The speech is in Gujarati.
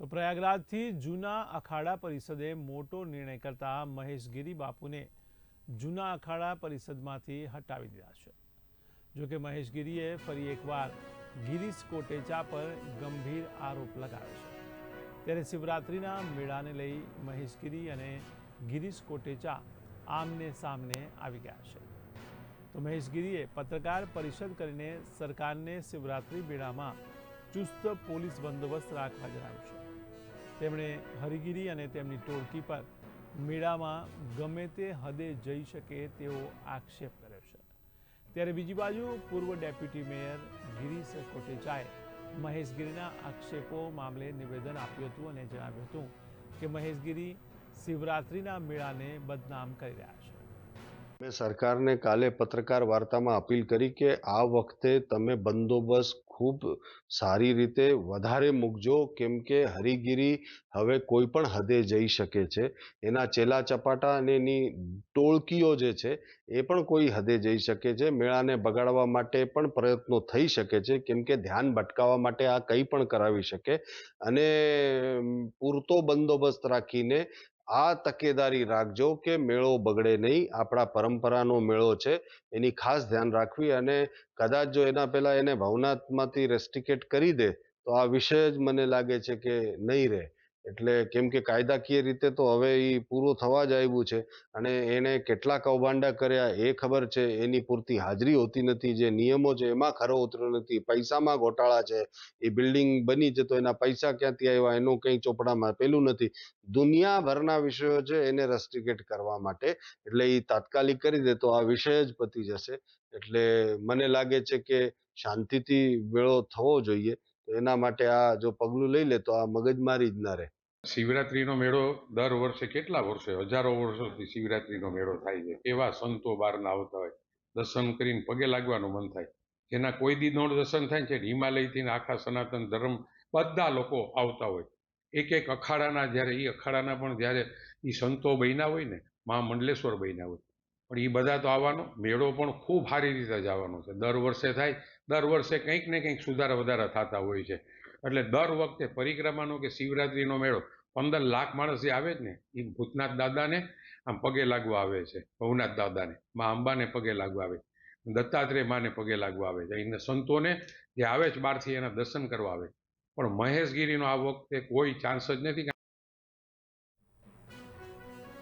તો પ્રયાગરાજથી જૂના અખાડા પરિષદે મોટો નિર્ણય કરતા મહેશગીરી બાપુને જૂના અખાડા પરિષદમાંથી હટાવી દીધા છે. જોકે મહેશગીરીએ ફરી એકવાર ગિરીશ કોટેચા પર ગંભીર આરોપ લગાવ્યો છે. ત્યારે શિવરાત્રિના મેળાને લઈ મહેશગીરી અને ગિરીશ કોટેચા આમને સામને આવી ગયા છે. તો મહેશગીરીએ પત્રકાર પરિષદ કરીને સરકારને શિવરાત્રિ મેળામાં ચુસ્ત પોલીસ બંદોબસ્ત રાખવા જણાવ્યું છે. તેમણે હરિગીરી અને તેમની ટોળકી પર મેળામાં ગમે તે હદે જઈ શકે તેવો આક્ષેપ કર્યો છે. ત્યારે બીજી બાજુ પૂર્વ ડેપ્યુટી મેયર ગિરીશ કોટેચાએ મહેશગીરીના આક્ષેપો મામલે નિવેદન આપ્યું હતું અને જણાવ્યું હતું કે મહેશગીરી શિવરાત્રિના મેળાને બદનામ કરી રહ્યા છે. મેં સરકારને કાલે પત્રકાર વાર્તામાં અપીલ કરી કે આ વખતે તમે બંદોબસ્ત ખૂબ સારી રીતે વધારે મૂકજો, કેમ કે હરિગીરી હવે કોઈ પણ હદે જઈ શકે છે. એના ચેલા ચપાટા અને એની ટોળકીઓ જે છે, એ પણ કોઈ હદે જઈ શકે છે. મેળાને બગાડવા માટે પણ પ્રયત્નો થઈ શકે છે, કેમ કે ધ્યાન ભટકાવવા માટે આ કંઈ પણ કરાવી શકે. અને પૂરતો બંદોબસ્ત રાખીને આ તકેદારી રાખજો કે મેળો બગડે નહીં. આપણા પરંપરાનો મેળો છે. એની ખાસ ધ્યાન રાખવી અને કદાચ જો એના પહેલાં એને ભવનાથમાંથી રેસ્ટિકેટ કરી દે, તો આ વિષય જ મને લાગે છે કે નહીં રહે. એટલે કેમ કે કાયદાકીય રીતે તો હવે એ પૂરું થવા જ આવ્યું છે અને એણે કેટલા કૌભાંડા કર્યા. એ ખબર છે, એની પૂરતી હાજરી હોતી નથી, જે નિયમો છે એમાં ખરો ઉતરો નથી. પૈસામાં ગોટાળા છે, એ બિલ્ડિંગ બની છે તો એના પૈસા ક્યાંથી આવ્યા, એનું કંઈ ચોપડામાં પેલું નથી. દુનિયાભરના વિષયો છે એને રસ્ટિકેટ કરવા માટે. એટલે એ તાત્કાલિક કરી દે તો આ વિષય જ પતી જશે. એટલે મને લાગે છે કે શાંતિથી મેળો થવો જોઈએ. તો એના માટે આ જો પગલું લઈ લે તો આ મગજમારી જ ના રહે. શિવરાત્રીનો મેળો દર વર્ષે કેટલા વર્ષે? હજારો વર્ષોથી શિવરાત્રીનો મેળો થાય છે. એવા સંતો બહારના આવતા હોય. દર્શન કરીને પગે લાગવાનું મન થાય. જેના કોઈ દી નો દર્શન થાય છે હિમાલયથી આખા સનાતન ધર્મ બધા લોકો આવતા હોય. એક એક અખાડાના જ્યારે એ અખાડાના પણ જ્યારે એ સંતો બન્યા હોય ને મહા મંડલેશ્વર બન્યા હોય પણ એ બધા તો આવવાનો, મેળો પણ ખૂબ સારી રીતે જવાનો છે. દર વર્ષે થાય, દર વર્ષે કંઈક ને કંઈક સુધારા વધારા થતા હોય છે. એટલે દર વખતે પરિક્રમાનો કે શિવરાત્રીનો મેળો પંદર લાખ માણસ જે આવે જ ને એ ભૂતનાથ દાદાને આમ પગે લાગવા આવે છે, ભવનાથ દાદાને. મા અંબાને પગે લાગવા આવે, દત્તાત્રેય માને પગે લાગવા આવે છે. એને સંતોને જે આવે છે બહારથી એના દર્શન કરવા આવે. પણ મહેશગીરીનો આ વખતે કોઈ ચાન્સ જ નથી